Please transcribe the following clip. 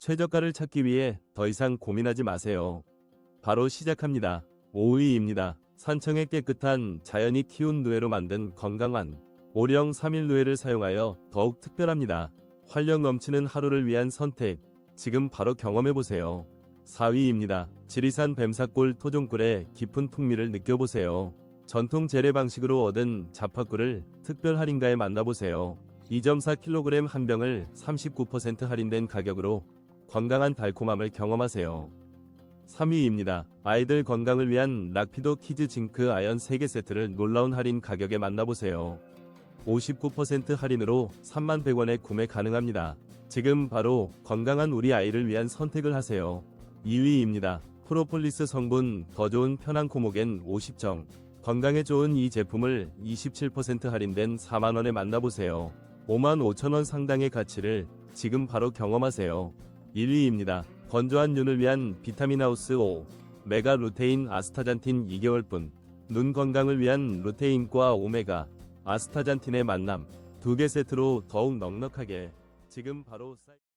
최저가를 찾기 위해 더 이상 고민하지 마세요. 바로 시작합니다. 5위입니다. 산청의 깨끗한 자연이 키운 누에로 만든 건강한 오령 3일 누에를 사용하여 더욱 특별합니다. 활력 넘치는 하루를 위한 선택. 지금 바로 경험해보세요. 4위입니다. 지리산 뱀사골 토종꿀의 깊은 풍미를 느껴보세요. 전통 재래 방식으로 얻은 자파꿀을 특별 할인가에 만나보세요. 2.4kg 한 병을 39% 할인된 가격으로 건강한 달콤함을 경험하세요. 3위입니다. 아이들 건강을 위한 락피도 키즈 징크 아연 3개 세트를 놀라운 할인 가격에 만나보세요. 59% 할인으로 3100원에 구매 가능합니다. 지금 바로 건강한 우리 아이를 위한 선택을 하세요. 2위입니다. 프로폴리스 성분 더 좋은 편한 코모겐 50정. 건강에 좋은 이 제품을 27% 할인된 4만원에 만나보세요. 5만 5천원 상당의 가치를 지금 바로 경험하세요. 1위입니다. 건조한 눈을 위한 비타민 하우스 5. 메가 루테인 아스타잔틴 2개월분. 눈 건강을 위한 루테인과 오메가 아스타잔틴의 만남. 두 개 세트로 더욱 넉넉하게 지금 바로 사이...